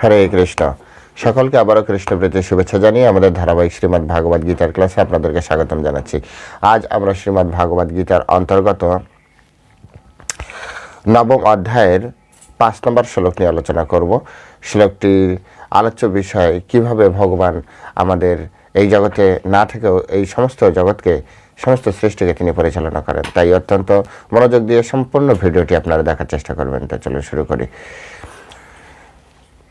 হরে কৃষ্ণ। সকলকে আবারও কৃষ্ণপ্রীতির শুভেচ্ছা জানিয়ে আমাদের ধারাবাহিক শ্রীমদ্ ভাগবত গীতার ক্লাসে আপনাদেরকে স্বাগতম জানাচ্ছি। আজ আমরা শ্রীমদ্ ভাগবত গীতার অন্তর্গত নবম অধ্যায়ের পাঁচ নম্বর শ্লোক নিয়ে আলোচনা করব। শ্লোকটির আলোচ্য বিষয়, কীভাবে ভগবান আমাদের এই জগতে না থেকেও এই সমস্ত জগৎকে, সমস্ত সৃষ্টিকে তিনি পরিচালনা করেন। তাই অত্যন্ত মনোযোগ দিয়ে সম্পূর্ণ ভিডিওটি আপনারা দেখার চেষ্টা করবেন। তো চলুন শুরু করি।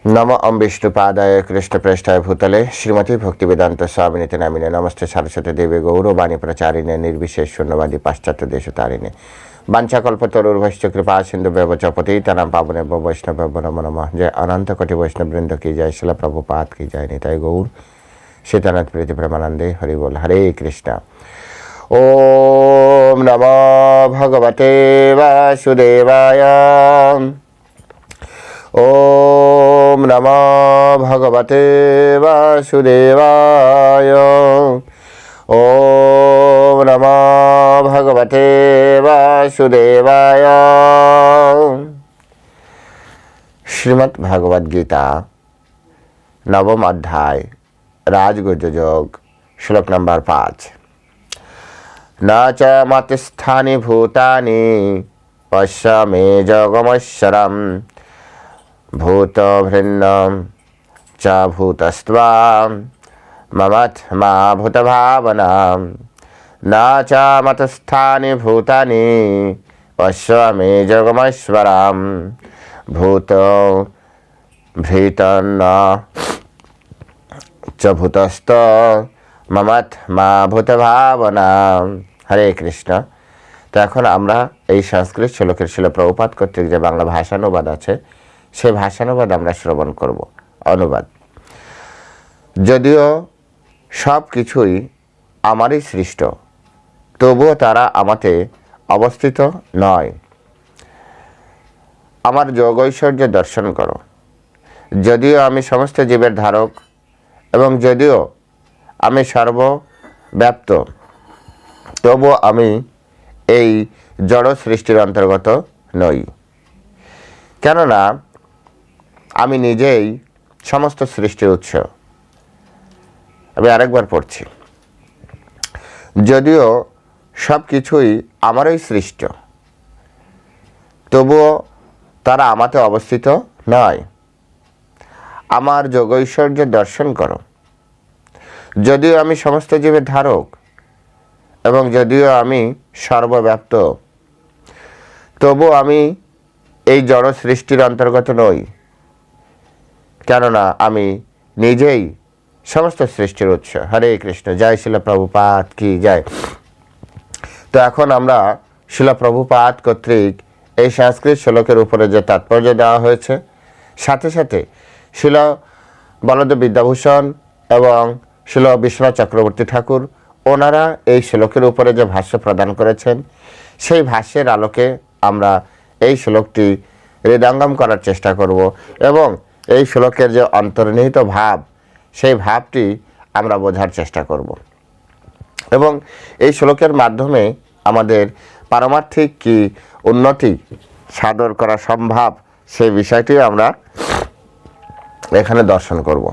নম অম বিষ্ণুপাদায় কৃষ্ণপ্রেষ্ঠায় ভূতলে শ্রীমতী ভক্তিবেদান্ত স্বামিনীতে নামিনে নমস্তে সরস্বতী দেবী গৌরবাণী প্রচারিণে নির্বিশেষ শূন্যবাদী পাশ্চাত্য দেশ তারিণে বাঞ্ছাকল্পতরুর্ভশ্চ কৃপা সিন্ধু ব্যবচপতি তারাম পাবনে বৈষ্ণব নম নম জয় অনন্ত কোটি বৈষ্ণব বৃন্দ কি জয় শিলা প্রভুপাত কি জয় নিতাই গৌর সীতানাথ প্রীতি প্রেমানন্দে হরি বল হরে কৃষ্ণ ওম নম ভগবতে বাসুদেবায় ॐ नमो भगवते वासुदेवाय ॐ नमो भगवते वासुदेवाय শ্রীমৎ ভাগবত গীতা নবম অধ্যায় রাজগুজযোগ শ্লোক নম্বর পাঁচ न च मतिस्थानि भूतानि पश्य मे जगमश्वरम् भूतभृन्नं च भूतस्त्वा ममत्मा भूतभावनां न च मतस्थानि भूतानि पश्य मे जगमश्वरां भूत भृतन्न চ ভূতস্থ মামাত মা ভূত ভাবনা হরে কৃষ্ণ তো এখন আমরা এই সংস্কৃত শ্লোকের শিল প্রভুপাত কর্তৃক যে বাংলা ভাষানুবাদ আছে সেই ভাষানুবাদ আমরা শ্রবণ করব, অনুবাদ। যদিও সব কিছুই আমারই সৃষ্ট, তবুও তারা আমাতে অবস্থিত নয়। আমার যোগ ঐশ্বর্য দর্শন করো। যদিও আমি সমস্ত জীবের ধারক এবং যদিও আমি সর্বব্যাপ্ত তবু আমি এই জড় সৃষ্টির অন্তর্গত নই। কেননা আমি নিজেই সমস্ত সৃষ্টির উৎস। আমি আরেকবার পড়ছি। যদিও সব কিছুই আমারই সৃষ্ট, তবুও তারা আমাতে অবস্থিত নয়। আমার যোগৈশ্বর্য দর্শন করো। যদিও আমি সমস্ত জীবের ধারক, এবং যদিও আমি সর্বব্যাপ্ত তবু আমি এই জড় সৃষ্টির অন্তর্গত নই। কেননা আমি নিজেই সমস্ত সৃষ্টির উৎস। হরে কৃষ্ণ, জয় শিল প্রভুপাত কি জয়। তো এখন আমরা শিল প্রভুপাত কর্তৃক এই সংস্কৃত শ্লোকের উপরে যে তাৎপর্য দেওয়া হয়েছে, সাথে সাথে শিল বলদ বিদ্যাভূষণ এবং শিল বিশ্বনাথ চক্রবর্তী ঠাকুর, ওনারা এই শ্লোকের উপরে যে ভাষ্য প্রদান করেছেন, সেই ভাষ্যের আলোকে আমরা এই শ্লোকটি হৃদয়ঙ্গম করার চেষ্টা করব এবং এই শ্লোকের যে অন্তর্নিহিত ভাব, সেই ভাবটি আমরা বোঝার চেষ্টা করব। এবং এই শ্লোকের মাধ্যমে আমাদের পারমার্থিক কি উন্নতি সাদর করা সম্ভব, সেই বিষয়টি আমরা এখানে দর্শন করব।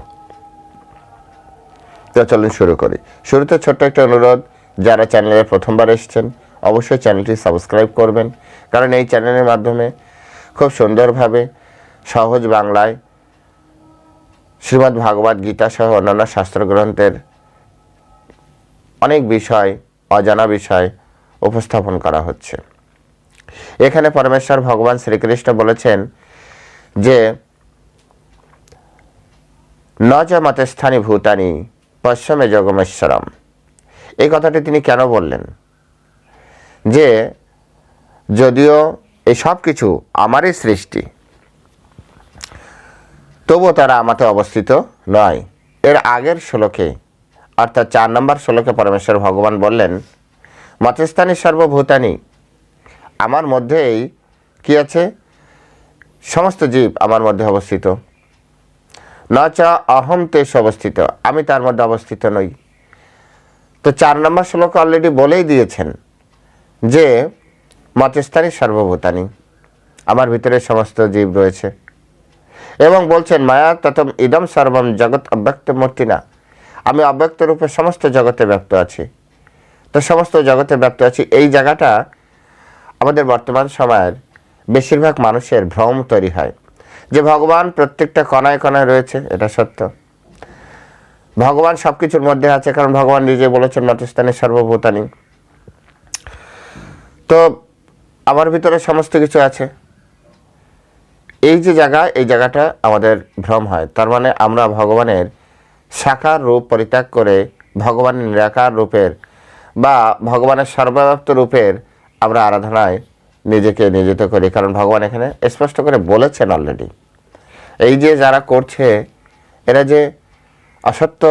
তো চলুন শুরু করি। শুরুতে ছোট্ট একটা অনুরোধ, যারা চ্যানেলে প্রথমবার এসেছেন, অবশ্যই চ্যানেলটি সাবস্ক্রাইব করবেন, কারণ এই চ্যানেলের মাধ্যমে খুব সুন্দরভাবে সহজ বাংলায় শ্রীমদ্ ভাগবত গীতা সহ অন্যান্য শাস্ত্রগ্রন্থের অনেক বিষয়, অজানা বিষয় উপস্থাপন করা হচ্ছে। এখানে পরমেশ্বর ভগবান শ্রীকৃষ্ণ বলেছেন যে, ন চ মতস্থানী ভূতানি পশ্চিমে জগমেশ্বরম এই কথাটি তিনি কেন বললেন? যে, যদিও এই সব কিছু আমারই সৃষ্টি তবুও তারা আমাতে অবস্থিত নয়। এর আগের শ্লোকে, অর্থাৎ চার নম্বর শ্লোকে পরমেশ্বর ভগবান বললেন, মতস্থানী সর্বভূতানি, আমার মধ্যেই কি আছে? সমস্ত জীব আমার মধ্যে অবস্থিত। ন চ অহম তেস অবস্থিত, আমি তার মধ্যে অবস্থিত নই। তো চার নম্বর শ্লোক অলরেডি বলেই দিয়েছেন যে, মতস্থানী সর্বভূতানি, আমার ভিতরে সমস্ত জীব রয়েছে। এবং বলছেন, মায়া ততম ইদম সর্বম জগৎ অব্যক্ত মূর্তি না আমি অব্যক্ত রূপে সমস্ত জগতে ব্যক্ত আছি। তো সমস্ত জগতে ব্যক্ত আছি, এই জায়গাটা আমাদের বর্তমান সময়ের বেশিরভাগ মানুষের ভ্রম তৈরি হয়। যে ভগবান প্রত্যেকটা কণায় কণায় রয়েছে, এটা সত্য। ভগবান সব কিছুর মধ্যে আছে, কারণ ভগবান নিজে বলেছেন, মতস্থানে সর্বভূতানি। তো আমার ভিতরে সমস্ত কিছু আছে। এই যে জায়গা, এই জায়গাটা আমাদের ভ্রম হয়। তার মানে আমরা ভগবানের সাকার রূপ পরিত্যাগ করে ভগবানের নিরাকার রূপের বা ভগবানের সর্বব্যাপ্ত রূপের আমরা আরাধনায় নিজেকে নিয়োজিত করি। কারণ ভগবান এখানে স্পষ্ট করে বলেছেন অলরেডি এই যে যারা করছে, এরা যে অসত্য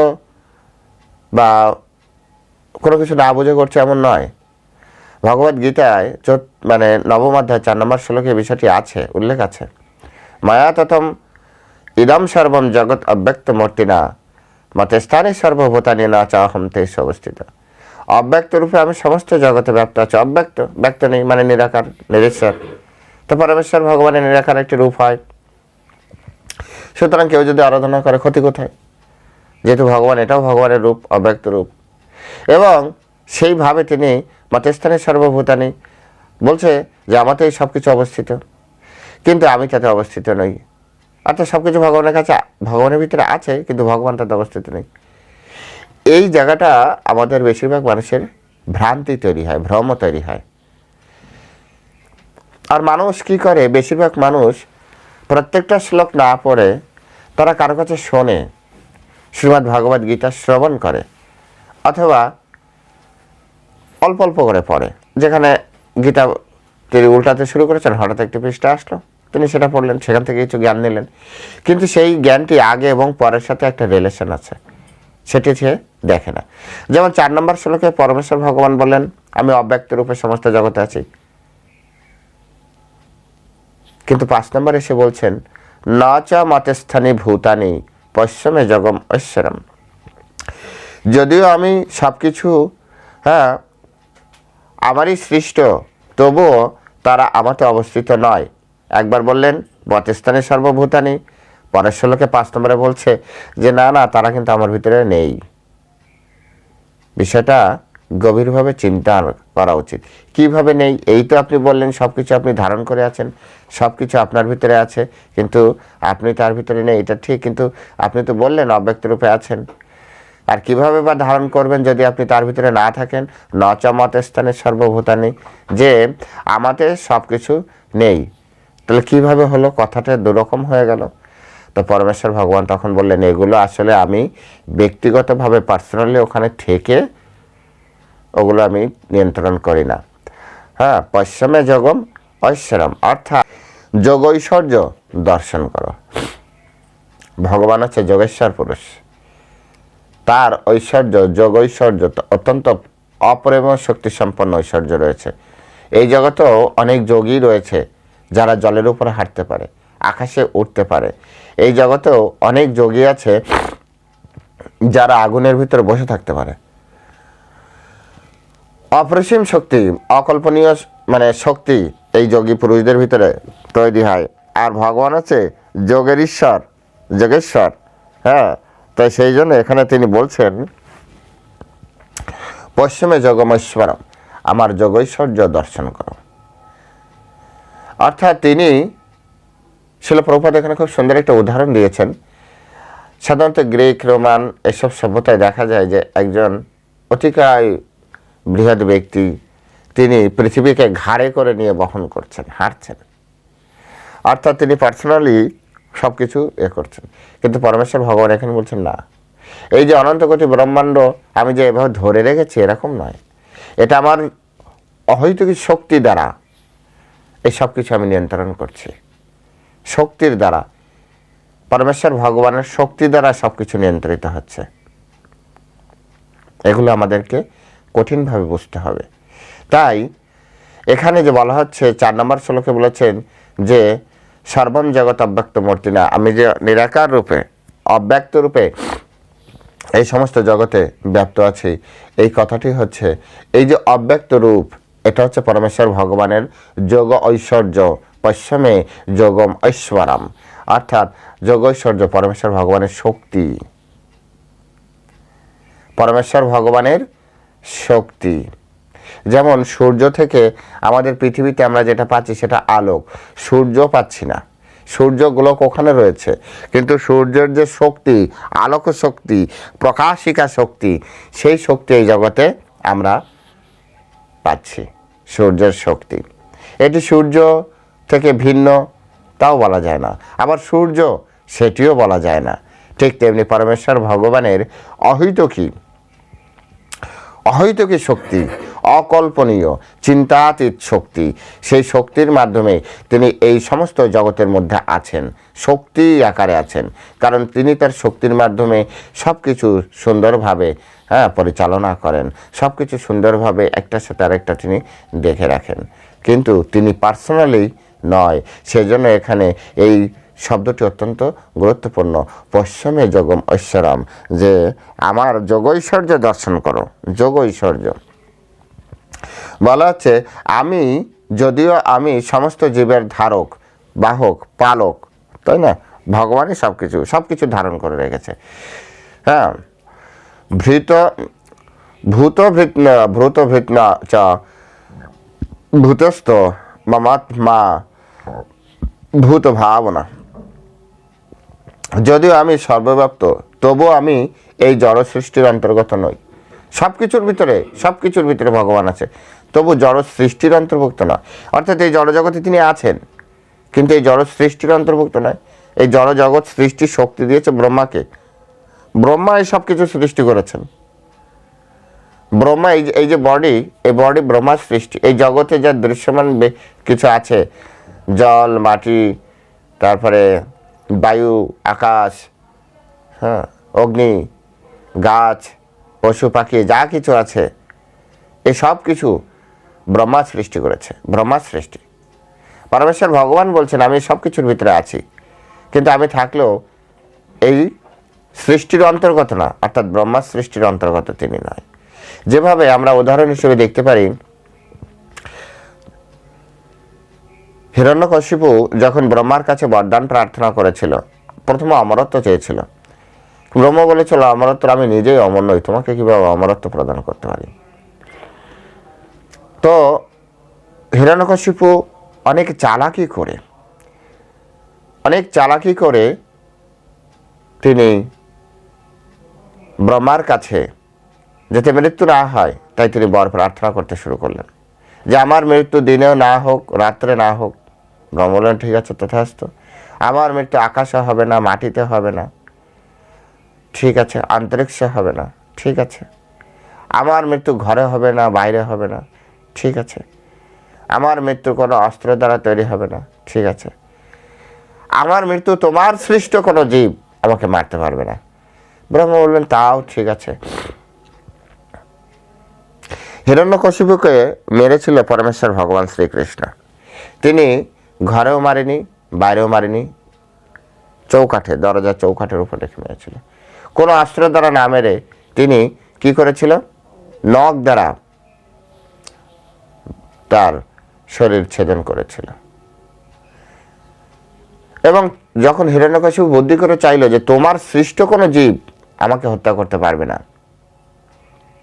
বা কোনো কিছু না বুঝে করছে এমন নয়। ভগবদ গীতায় চোদ্দ মানে নবম অধ্যায় চার নম্বর শ্লোকে বিষয়টি আছে, উল্লেখ আছে। মায়া তথম ইদম সর্বম জগৎ অব্যক্ত মূর্তিনা মতে স্থানে সর্বভূতানি না চাহম তেস অবস্থিত অব্যক্ত রূপে আমি সমস্ত জগতে ব্যক্ত আছি। অব্যক্ত, ব্যক্ত নেই মানে নিরাকার, নিরেশ্বর। তো পরমেশ্বর ভগবানের নিরাকার একটি রূপ হয়। সুতরাং কেউ যদি আরাধনা করে, ক্ষতি কোথায়? যেহেতু ভগবান, এটাও ভগবানের রূপ, অব্যক্ত রূপ। এবং সেইভাবে তিনি মতস্থানের সর্বভূতানি বলছে যে আমাতেই সব কিছু অবস্থিত। কিন্তু আমি তাতে অবস্থিত নই। অর্থাৎ সব কিছু ভগবানের কাছে, ভগবানের ভিতরে আছে, কিন্তু ভগবান তাতে অবস্থিত নেই। এই জায়গাটা আমাদের বেশিরভাগ মানুষের ভ্রান্তি তৈরি হয়, ভ্রম তৈরি হয়। আর মানুষ কি করে? বেশিরভাগ মানুষ প্রত্যেকটা শ্লোক না পড়ে তারা কারও কাছে শোনে, শ্রীমদ্ ভগবদ গীতা শ্রবণ করে, অথবা অল্প অল্প করে পড়ে। যেখানে গীতা তিনি উল্টাতে শুরু করেছেন, হঠাৎ একটি পৃষ্ঠা আসলো। তিনি সেটা পড়লেন, সেখান থেকে কিছু জ্ঞান নিলেন। কিন্তু সেই জ্ঞানটি আগে এবং পরের সাথে একটা রিলেশন আছে, সেটি সে দেখে না। যেমন চার নম্বর শ্লোকে পরমেশ্বর ভগবান বললেন, আমি অব্যক্ত রূপে সমস্ত জগতে আছি। কিন্তু পাঁচ নম্বর এসে বলছেন, ন চ মতস্থানি ভূতানি পশ্চিমে জগম ঐশ্বরম। যদিও আমি সব কিছু হ্যাঁ আমারই সৃষ্ট, তবুও তারা আমাতে অবস্থিত নয়। একবার বললেন বতস্থানে সর্বভূতানি। পরের ষোলোকে পাঁচ নম্বরে বলছে যে, না না, তারা কিন্তু আমার ভিতরে নেই। বিষয়টা গভীরভাবে চিন্তা করা উচিত। কীভাবে নেই? এই তো আপনি বললেন সব কিছু আপনি ধারণ করে আছেন সব কিছু আপনার ভিতরে আছে, কিন্তু আপনি তার ভিতরে নেই, এটা ঠিক, কিন্তু আপনি তো বললেন, অব্যক্ত রূপে আছেন। আর কীভাবে বা ধারণ করবেন যদি আপনি তার ভিতরে না থাকেন? নচমত স্থানে সর্বভূতানি, যে আমাদের সব কিছু নেই। তাহলে কীভাবে হলো? কথাটা দুরকম হয়ে গেল। তো পরমেশ্বর ভগবান তখন বললেন, এগুলো আসলে আমি ব্যক্তিগতভাবে পার্সোনালি ওখানে থেকে ওগুলো আমি নিয়ন্ত্রণ করি না। হ্যাঁ পশ্চিমে যোগম ঐশ্বরম অর্থাৎ যোগ ঐশ্বর্য দর্শন করো। ভগবান হচ্ছে যোগেশ্বর পুরুষ। তার ঐশ্বর্য যোগ ঐশ্বর্য অত্যন্ত অপরিম শক্তি সম্পন্ন ঐশ্বর্য রয়েছে। এই জগতেও অনেক যোগী রয়েছে। যারা জলের উপরে হাঁটতে পারে, আকাশে উঠতে পারে। এই জগতেও অনেক যোগী আছে যারা আগুনের ভিতরে বসে থাকতে পারে। অপরিসীম শক্তি, অকল্পনীয় মানে শক্তি এই যোগী পুরুষদের ভিতরে তৈরি হয়। আর ভগবান হচ্ছে যোগের ঈশ্বর, যোগেশ্বর হ্যাঁ? তাই সেই জন্য এখানে তিনি বলছেন, পশ্চিমে যোগমেশ্বরম আমার যোগৈশ্বর্য দর্শন করো। অর্থাৎ তিনি শিলপ্রপাত এখানে খুব সুন্দর একটা উদাহরণ দিয়েছেন। সাধারণত গ্রিক, রোমান এসব সভ্যতায় দেখা যায় যে একজন অতিকায় বৃহৎ ব্যক্তি তিনি পৃথিবীকে ঘাড়ে করে নিয়ে বহন করছেন, হাঁটছেন। অর্থাৎ তিনি পার্সোনালি সব কিছু এ করছেন। কিন্তু পরমেশ্বর ভগবান এখানে বলছেন, না। এই যে অনন্ত কোটি ব্রহ্মাণ্ড আমি যে এভাবে ধরে রেখেছি এরকম নয়। এটা আমার অহৈতুকী শক্তি দ্বারা এই সব কিছু আমি নিয়ন্ত্রণ করছি। শক্তির দ্বারা, পরমেশ্বর ভগবানের শক্তি দ্বারা সব কিছু নিয়ন্ত্রিত হচ্ছে। এগুলো আমাদেরকে কঠিনভাবে বুঝতে হবে। তাই, এখানে যে বলা হচ্ছে, চার নম্বর শ্লোকে বলেছেন যে, সর্বম জগৎ অব্যক্ত মূর্তি না, আমি যে নিরাকার রূপে, অব্যক্ত রূপে এই সমস্ত জগতে ব্যাপ্ত আছি, এই কথাটি হচ্ছে, এই যে অব্যক্ত রূপ এটা হচ্ছে পরমেশ্বর ভগবানের যোগ ঐশ্বর্য, পশ্চিমে যোগম ঐশ্বরাম। অর্থাৎ যোগ ঐশ্বর্য পরমেশ্বর ভগবানের শক্তি। পরমেশ্বর ভগবানের শক্তি। যেমন সূর্য থেকে আমাদের পৃথিবীতে আমরা যেটা পাচ্ছি সেটা আলোক। সূর্য পাচ্ছি না। সূর্য গোলক ওখানে রয়েছে। কিন্তু সূর্যের যে শক্তি, আলোক শক্তি, প্রকাশিকা শক্তি, সেই শক্তি এই জগতে আমরা পাচ্ছি, সূর্যের শক্তি। এটি সূর্য থেকে ভিন্ন, তাও বলা যায় না। আবার সূর্য, সেটিও বলা যায় না। ঠিক তেমনি পরমেশ্বর ভগবানের অহৈতকী, অহৈতুকী শক্তি, অকল্পনীয়, চিন্তাতীত শক্তি। সেই শক্তির মাধ্যমে তিনি এই সমস্ত জগতের মধ্যে আছেন, শক্তি আকারে আছেন। কারণ তিনি তার শক্তির মাধ্যমে সব কিছু সুন্দরভাবে হ্যাঁ পরিচালনা করেন। সব কিছু সুন্দরভাবে একটার সাথে আরেকটা তিনি দেখে রাখেন। কিন্তু তিনি পার্সোনালি নয়। সেজন্য এখানে এই শব্দটি অত্যন্ত গুরুত্বপূর্ণ। পশ্চিমে যোগম ঐশ্বরম, যে আমার যোগৈশ্বর্য দর্শন করো, যোগৈশ্বর্য। বলা হচ্ছে আমি যদিও আমি সমস্ত জীবের ধারক, বাহক, পালক, তাই না? ভগবানই সব কিছু সব কিছু ধারণ করে রেখেছে। হ্যাঁ ভৃত, ভূত ভৃত্ন ভূত ভৃত্ন চ। ভূতস্থ, মমাত্মা, ভূত ভাবনা। যদিও আমি সর্বব্যাপ্ত, তবুও আমি এই জড় সৃষ্টির অন্তর্গত নই। সব কিছুর ভিতরে সব কিছুর ভিতরে ভগবান আছে। তবু জড় সৃষ্টির অন্তর্ভুক্ত নয়। অর্থাৎ এই জড়জগতে তিনি আছেন, কিন্তু এই জড় সৃষ্টির অন্তর্ভুক্ত নয়। এই জড় জগৎ সৃষ্টির শক্তি দিয়েছে ব্রহ্মাকে। ব্রহ্মা এই সব কিছু সৃষ্টি করেছেন। ব্রহ্মা এই যে বডি এই বডি ব্রহ্মার সৃষ্টি, এই জগতে যা দৃশ্যমান কিছু আছে, জল, মাটি, তারপরে বায়ু, আকাশ হ্যাঁ অগ্নি, গাছ, পশু, পাখি, যা কিছু আছে এই সব কিছু ব্রহ্মা সৃষ্টি করেছে ব্রহ্মা সৃষ্টি। পরমেশ্বর ভগবান বলছেন, আমি সব কিছুর ভিতরে আছি, কিন্তু আমি থাকলেও এই সৃষ্টির অন্তর্গত না, অর্থাৎ ব্রহ্মার সৃষ্টির অন্তর্গত তিনি নয়। যেভাবে আমরা উদাহরণ হিসেবে দেখতে পারি, হিরণ্যকশিপু যখন ব্রহ্মার কাছে বরদান প্রার্থনা করেছিল, প্রথমে অমরত্ব চেয়েছিল। ব্রহ্ম বলেছিল, অমরত্ব, আমি নিজেই অমর নই, তোমাকে কীভাবে অমরত্ব প্রদান করতে পারি? তো হিরণ্যকশিপু অনেক চালাকি করে, অনেক চালাকি করে তিনি ব্রহ্মার কাছে যাতে মৃত্যু না হয়, তাই তিনি বর প্রার্থনা করতে শুরু করলেন। যে আমার মৃত্যু দিনেও না হোক, রাত্রে না হোক ব্রহ্ম বললেন ঠিক আছে তথাস্ত আমার মৃত্যু আকাশে হবে না, মাটিতে হবে না, ঠিক আছে আন্তরিক্ষে হবে না, ঠিক আছে। আমার মৃত্যু ঘরে হবে না, বাইরে হবে না, ঠিক আছে। আমার মৃত্যু কোনো অস্ত্র দ্বারা তৈরি হবে না, ঠিক আছে। আমার মৃত্যু তোমার সৃষ্ট কোনো জীব আমাকে মারতে পারবে না। ব্রহ্ম বললেন, তাও ঠিক আছে। হিরণ্যকশিপুকে মেরেছিল পরমেশ্বর ভগবান শ্রীকৃষ্ণ। তিনি ঘরেও মারেনি, বাইরেও মারেনি, চৌকাঠে, দরজা চৌকাঠের উপর রেখে মেরেছিল। কোনো অস্ত্র দ্বারা না মেরে তিনি কি করেছিল? নখ দ্বারা তার শরীর ছেদন করেছিল। এবং যখন হিরণ্যকশিপু বুদ্ধি করে চাইলো যে তোমার সৃষ্ট কোনো জীব আমাকে হত্যা করতে পারবে না।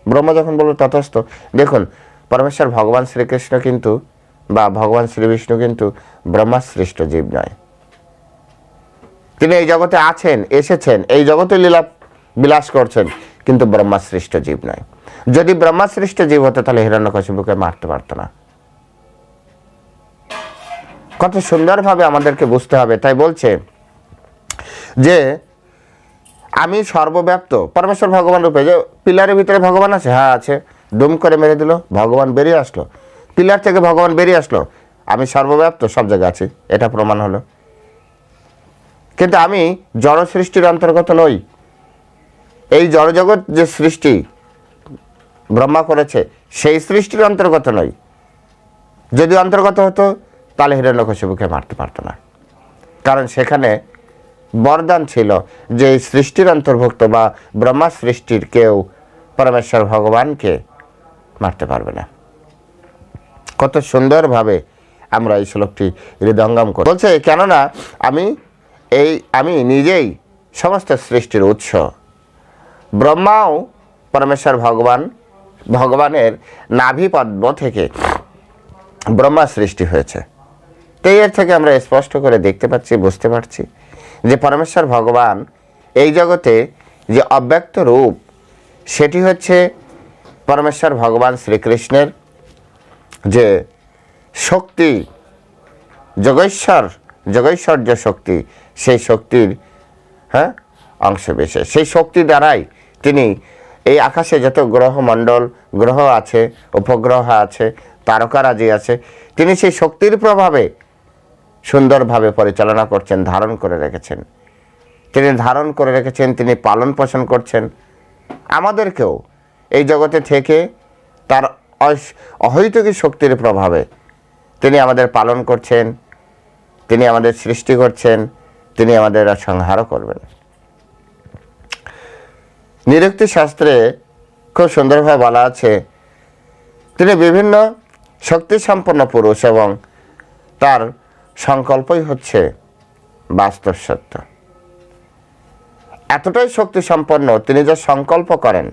ব্রহ্মা যখন বলল তথস্থ দেখুন, পরমেশ্বর ভগবান শ্রীকৃষ্ণ কিন্তু বা ভগবান শ্রী বিষ্ণু কিন্তু ব্রহ্মার সৃষ্ট জীব নয়। তিনি এই জগতে আছেন, এসেছেন, এই জগতে লীলা বিলাস করছেন, কিন্তু ব্রহ্মা সৃষ্ট জীব নয়। যদি ব্রহ্মা সৃষ্ট জীব হতো, তাহলে হিরণ্যকশিপুকে মারতে পারতো না। কত সুন্দরভাবে আমাদেরকে বুঝতে হবে, তাই বলছে যে আমি সর্বব্যাপ্ত। পরমেশ্বর ভগবান রূপে, যে পিলারের ভিতরে ভগবান আছে হ্যাঁ আছে। দুম করে মেরে দিল, ভগবান বেরিয়ে আসলো। পিলার থেকে ভগবান বেরিয়ে আসলো। আমি সর্বব্যাপ্ত, সব জায়গায় আছি, এটা প্রমাণ হলো। কিন্তু আমি জড় সৃষ্টির অন্তর্গত নই। এই জড়জগৎ যে সৃষ্টি ব্রহ্মা করেছে, সেই সৃষ্টির অন্তর্গত নই। যদি অন্তর্গত হতো, তাহলে হিরণ্যকশিপুকে মারতে পারতো না। কারণ সেখানে বরদান ছিল যে সৃষ্টির অন্তর্ভুক্ত বা ব্রহ্মা সৃষ্টির কেউ পরমেশ্বর ভগবানকে মারতে পারবে না। কত সুন্দরভাবে আমরা এই শ্লোকটি হৃদয়ঙ্গম করি। বলছে, কেননা আমি এই, আমি নিজেই সমস্ত সৃষ্টির উৎস। ব্রহ্মাও পরমেশ্বর ভগবান, ভগবানের নাভি পদ্ম থেকে ব্রহ্মা সৃষ্টি হয়েছে। তো এর থেকে আমরা স্পষ্ট করে দেখতে পাচ্ছি, বুঝতে পারছি যে পরমেশ্বর ভগবান এই জগতে যে অব্যক্ত রূপ, সেটি হচ্ছে পরমেশ্বর ভগবান শ্রীকৃষ্ণের যে শক্তি, যোগেশ্বর, যোগৈশ্বর্য শক্তি, সেই শক্তির হ্যাঁ অংশ বিশেষ। সেই শক্তি দ্বারাই তিনি এই আকাশে যত গ্রহমণ্ডল, গ্রহ আছে, উপগ্রহ আছে তারকারাজি আছে, তিনি সেই শক্তির প্রভাবে সুন্দরভাবে পরিচালনা করছেন, ধারণ করে রেখেছেন। তিনি ধারণ করে রেখেছেন, তিনি পালন পোষণ করছেন। আমাদেরকেও এই জগতে থেকে তার অহৈতুকী শক্তির প্রভাবে তিনি আমাদের পালন করছেন, তিনি আমাদের সৃষ্টি করছেন, তিনি আমাদের সংহারও করবেন। নিরুক্তি শাস্ত্রে খুব সুন্দরভাবে বলা আছে, তিনি বিভিন্ন শক্তি সম্পন্ন পুরুষ এবং তার সংকল্পই হচ্ছে বাস্তব সত্য এতটাই শক্তি সম্পন্ন তিনি যা সংকল্প করেন,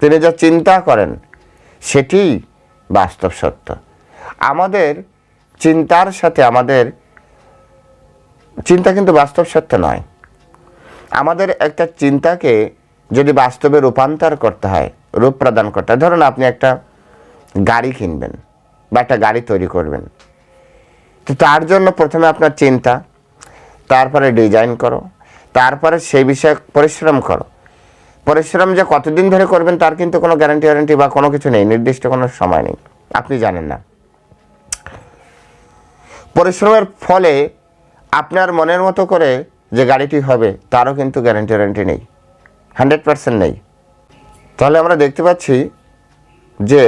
তিনি যা চিন্তা করেন, সেটি বাস্তব সত্য আমাদের চিন্তার সাথে আমাদের, চিন্তা কিন্তু বাস্তব সত্য নয়। আমাদের একটা চিন্তাকে যদি বাস্তবে রূপান্তর করতে হয়, রূপ প্রদান করতে হয়, ধরুন আপনি একটা গাড়ি কিনবেন বা একটা গাড়ি তৈরি করবেন। তো তার জন্য প্রথমে আপনার চিন্তা, তারপরে ডিজাইন করো, তারপরে সেই বিষয়ে পরিশ্রম করো। পরিশ্রম যে কতদিন ধরে করবেন তার কিন্তু কোনো গ্যারান্টি ওয়ারেন্টি বা কোনো কিছু নেই, নির্দিষ্ট কোনো সময় নেই, আপনি জানেন না। পরিশ্রমের ফলে আপনার মনের মতো করে যে গাড়িটি হবে, তারও কিন্তু গ্যারান্টি ওয়ারেন্টি নেই হান্ড্রেড পার্সেন্ট নেই। তাহলে আমরা দেখতে পাচ্ছি যে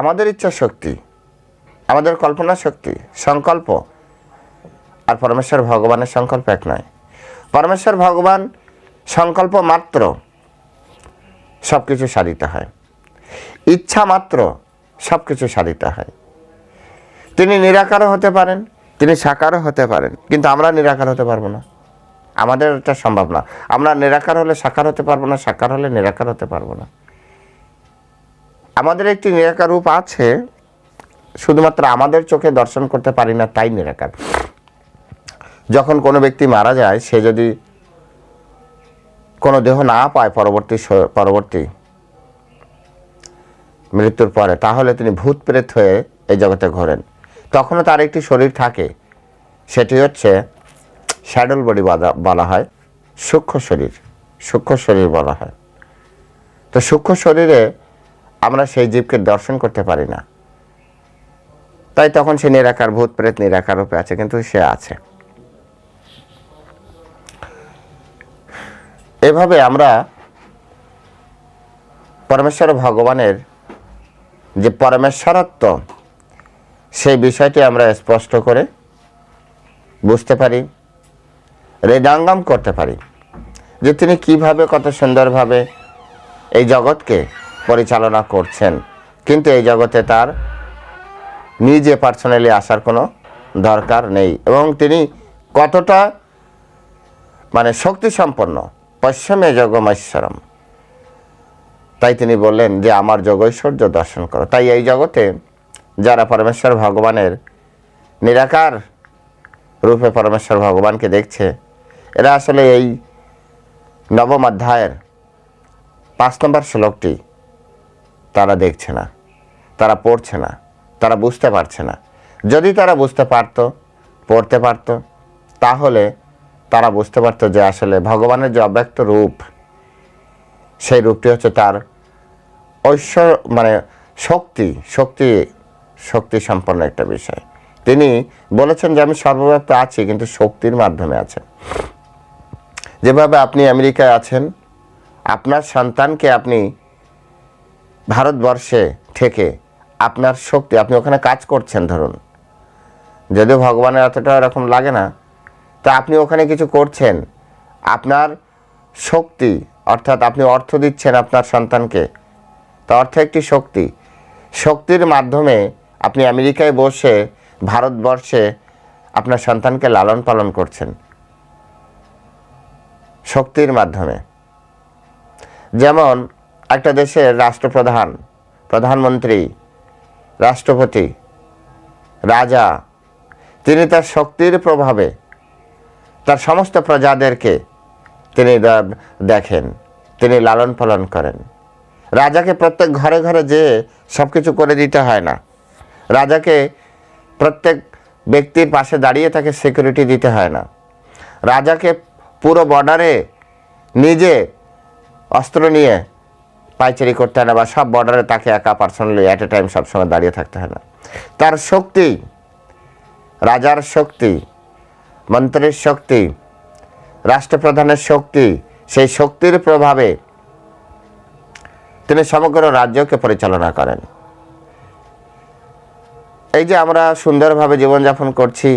আমাদের ইচ্ছা শক্তি আমাদের কল্পনা শক্তি, সংকল্প আর পরমেশ্বর ভগবানের সংকল্প এক নয়। পরমেশ্বর ভগবান সংকল্প মাত্র সব কিছু সাধিত হয়। ইচ্ছা মাত্র সব কিছু সাধিত হয়। তিনি নিরাকারও হতে পারেন, তিনি সাকারও হতে পারেন, কিন্তু আমরা নিরাকার হতে পারব না। আমাদের এটা সম্ভব না। আমরা নিরাকার হলে সাকার হতে পারব না, সাকার হলে নিরাকার হতে পারব না। আমাদের একটি নিরাকার রূপ আছে শুধুমাত্র আমাদের চোখে দর্শন করতে পারি না, তাই নিরাকার। যখন কোনো ব্যক্তি মারা যায়, সে যদি কোনো দেহ না পায় পরবর্তী পরবর্তী মৃত্যুর পরে, তাহলে তিনি ভূত প্রেত হয়ে এই জগতে ঘোরেন। তখনও তার একটি শরীর থাকে, সেটি হচ্ছে শ্যাডল বডি বলা হয়, সূক্ষ্ম শরীর। সূক্ষ্ম শরীর বলা হয়। তো সূক্ষ্ম শরীরে আমরা সেই জীবকে দর্শন করতে পারি না। তাই তখন সে নিরাকার, ভূত প্রেত নিরাকার রূপে আছে, কিন্তু সে আছে। এভাবে আমরা পরমেশ্বর ভগবানের যে পরমেশ্বরত্ব, সেই বিষয়টি আমরা স্পষ্ট করে বুঝতে পারি, হৃদয়ঙ্গম করতে পারি, যে তিনি কীভাবে কত সুন্দরভাবে এই জগৎকে পরিচালনা করছেন। কিন্তু এই জগতে তার নিজে পার্সোনালি আসার কোনো দরকার নেই। এবং তিনি কতটা মানে শক্তি সম্পন্ন পশ্চিমে যোগমৈশ্বরম তাই তিনি বললেন যে, আমার যোগৈশ্বর্য দর্শন করো। তাই এই জগতে যারা পরমেশ্বর ভগবানের নিরাকার রূপে পরমেশ্বর ভগবানকে দেখছে, এরা আসলে এই নবম অধ্যায়ের পাঁচ নম্বর শ্লোকটি তারা দেখছে না, তারা পড়ছে না। তারা বুঝতে পারছে না। যদি তারা বুঝতে পারত, পড়তে পারত, তাহলে তারা বুঝতে পারতো যে আসলে ভগবানের যে অব্যক্ত রূপ, সেই রূপটি হচ্ছে তার ঐশ্বর মানে শক্তি শক্তি শক্তি সম্পন্ন একটা বিষয়। তিনি বলেছেন যে আমি সর্বব্যাপ্ত আছি, কিন্তু শক্তির মাধ্যমে আছেন যেভাবে আপনি আমেরিকায় আছেন, আপনার সন্তানকে আপনি ভারতবর্ষে থেকে আপনার শক্তি, আপনি ওখানে কাজ করছেন ধরুন। যদিও ভগবানের এতটা এরকম লাগে না, তা আপনি ওখানে কিছু করছেন। আপনার শক্তি, অর্থাৎ আপনি অর্থ দিচ্ছেন আপনার সন্তানকে। তা অর্থ একটি শক্তি। শক্তির মাধ্যমে আপনি আমেরিকায় বসে, ভারতবর্ষে আপনার সন্তানকে লালন পালন করছেন। শক্তির মাধ্যমে। যেমন একটা দেশের রাষ্ট্রপ্রধান, প্রধানমন্ত্রী রাষ্ট্রপতি, রাজা, তিনি তার শক্তির প্রভাবে তার সমস্ত প্রজাদেরকে তিনি দেখেন, তিনি লালন পালন করেন। রাজাকে প্রত্যেক ঘরে ঘরে যেয়ে সব কিছু করে দিতে হয় না, রাজাকে প্রত্যেক ব্যক্তির পাশে দাঁড়িয়ে তাকে সিকিউরিটি দিতে হয় না। রাজাকে পুরো বর্ডারে নিজে অস্ত্র নিয়ে পাইচারি করতে হয় না বা সব বর্ডারে তাকে একা পার্সোনালি অ্যাট এ টাইম সবসময় দাঁড়িয়ে থাকতে হয় না। তার শক্তি, রাজার শক্তি, মন্ত্রীর শক্তি, রাষ্ট্রপ্রধানের শক্তি, সেই শক্তির প্রভাবে তিনি সমগ্র রাজ্যকে পরিচালনা করেন। এই যে আমরা সুন্দরভাবে জীবনযাপন করছি,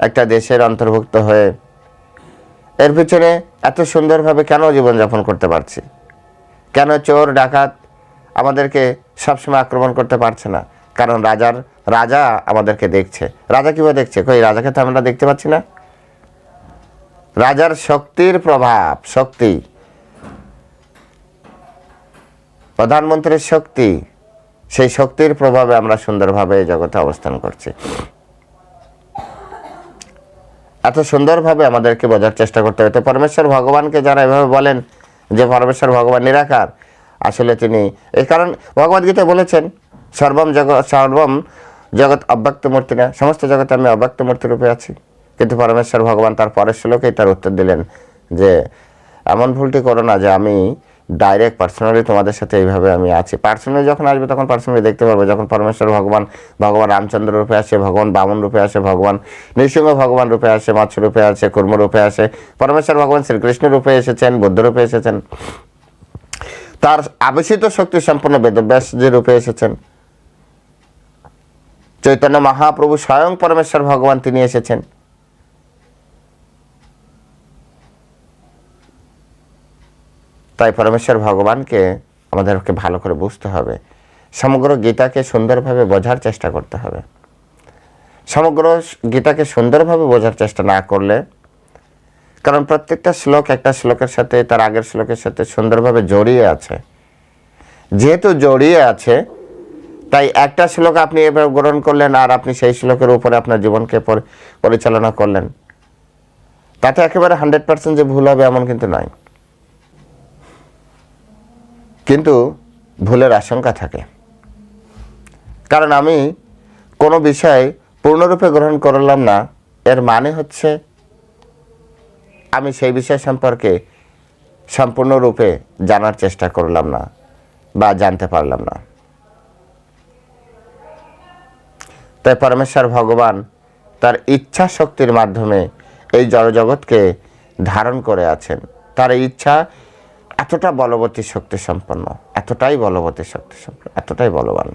একটা দেশের অন্তর্ভুক্ত হয়ে, এর পিছনে এত সুন্দরভাবে কেন জীবনযাপন করতে পারছি? চোর, ডাকাত আমাদেরকে সবসময় আক্রমণ করতে পারছে না? কারণ রাজার, রাজা আমাদেরকে দেখছে। রাজা কীভাবে দেখছে? কই, রাজাকে তো আমরা দেখতে পাচ্ছি না? রাজার শক্তির প্রভাব, শক্তি। প্রধানমন্ত্রীর শক্তি, সেই শক্তির প্রভাবে আমরা সুন্দরভাবে এই জগতে অবস্থান করছি। এত সুন্দরভাবে আমাদেরকে বোঝার চেষ্টা করতে হবে। তো পরমেশ্বর ভগবানকে যারা এভাবে বলেন যে পরমেশ্বর ভগবান নিরাকার, আসলে তিনি এই কারণ ভগবদ্গীতা বলেছেন, সর্বম জগৎ সর্বম জগৎ অব্যক্ত মূর্তি না, সমস্ত জগতে আমি অব্যক্ত মূর্তি রূপে আছি। কিন্তু পরমেশ্বর ভগবান তার পরের শ্লোকেই তার উত্তর দিলেন যে, এমন ভুলটি করো না যে আমি ডাইরেক্ট পার্সোনালি তোমাদের সাথে এইভাবে আমি আছি। পার্সোনালি যখন আসবে তখন পার্সোনালি দেখতে পারবে, যখন পরমেশ্বর ভগবান ভগবান রামচন্দ্র রূপে আসে, ভগবান বামন রূপে আসে, ভগবান নৃসিংহ ভগবান রূপে আসে মৎস্য রূপে আসে, কুর্ম রূপে আসে, পরমেশ্বর ভগবান শ্রীকৃষ্ণ রূপে এসেছেন, বুদ্ধ রূপে এসেছেন। তার আবেশিত শক্তি সম্পন্ন বেদব্যাস যে রূপে এসেছেন। চৈতন্য মহাপ্রভু স্বয়ং পরমেশ্বর ভগবান তিনি এসেছেন। তাই পরমেশ্বর ভগবানকে আমাদেরকে ভালো করে বুঝতে হবে। সমগ্র গীতাকে সুন্দরভাবে বোঝার চেষ্টা করতে হবে। সমগ্র গীতাকে সুন্দরভাবে বোঝার চেষ্টা না করলে, কারণ প্রত্যেকটা শ্লোক একটা শ্লোকের সাথে তার আগের শ্লোকের সাথে সুন্দরভাবে জড়িয়ে আছে। যেহেতু জড়িয়ে আছে, তাই একটা শ্লোক আপনি এবার গ্রহণ করলেন আর আপনি সেই শ্লোকের উপরে আপনার জীবনকে পরিচালনা করলেন। তাতে একেবারে হান্ড্রেড পার্সেন্ট যে ভুল হবে এমন কিন্তু নয়। কিন্তু ভুলের আশঙ্কা থাকে। কারণ আমি কোনো বিষয় পূর্ণরূপে গ্রহণ করলাম না, এর মানে হচ্ছে আমি সেই বিষয় সম্পর্কে সম্পূর্ণরূপে জানার চেষ্টা করলাম না বা জানতে পারলাম না। তাই পরমেশ্বর ভগবান তার ইচ্ছা শক্তির মাধ্যমে এই জড়জগৎকে ধারণ করে আছেন। তার ইচ্ছা এতটা বলবতী শক্তি সম্পন্ন, এতটাই বলবতী শক্তি সম্পন্ন, এতটাই বলবান।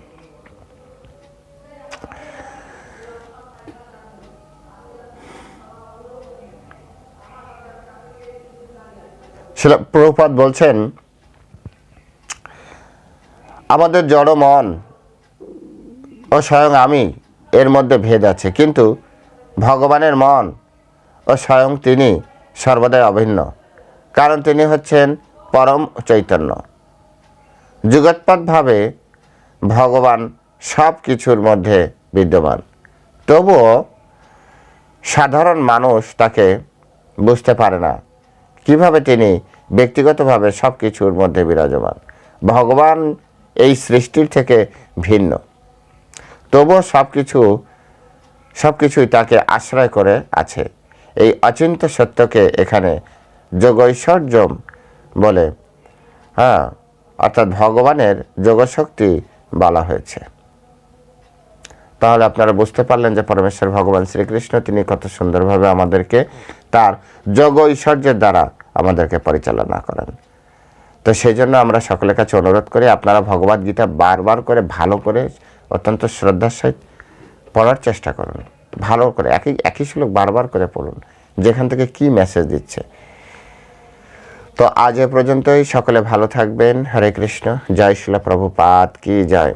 প্রভুপাত বলছেন, আমাদের জড় মন ও স্বয়ং আমি এর মধ্যে ভেদ আছে, কিন্তু ভগবানের মন ও স্বয়ং তিনি সর্বদাই অভিন্ন। কারণ তিনি হচ্ছেন পরম চৈতন্য। যুগোৎপাতভাবে ভগবান সব কিছুর মধ্যে বিদ্যমান। তবুও সাধারণ মানুষ তাকে বুঝতে পারে না, কীভাবে তিনি ব্যক্তিগতভাবে সব কিছুর মধ্যে বিরাজমান। ভগবান এই সৃষ্টির থেকে ভিন্ন। তবুও সব কিছু, সব কিছুই তাকে আশ্রয় করে আছে। এই অচিন্ত সত্যকে এখানে যোগৈশ্বর্যম বলে হ্যাঁ অর্থাৎ ভগবানের যোগশক্তি বলা হয়েছে। তাহলে আপনারা বুঝতে পারলেন যে পরমেশ্বর ভগবান শ্রীকৃষ্ণ, তিনি কত সুন্দরভাবে আমাদেরকে তার যোগ ঐশ্বর্যের দ্বারা আমাদেরকে পরিচালনা করেন। তো সেই জন্য আমরা সকলের কাছে অনুরোধ করি, আপনারা ভগবদ গীতা বারবার করে ভালো করে, অত্যন্ত শ্রদ্ধার সহিত পড়ার চেষ্টা করুন। ভালো করে, একই একই শ্লোক বারবার করে পড়ুন, যেখান থেকে কি মেসেজ দিচ্ছে। তো আজ এ পর্যন্তই। সকলে ভালো থাকবেন। হরে কৃষ্ণ। জয় শিলা প্রভুপাত কি জয়।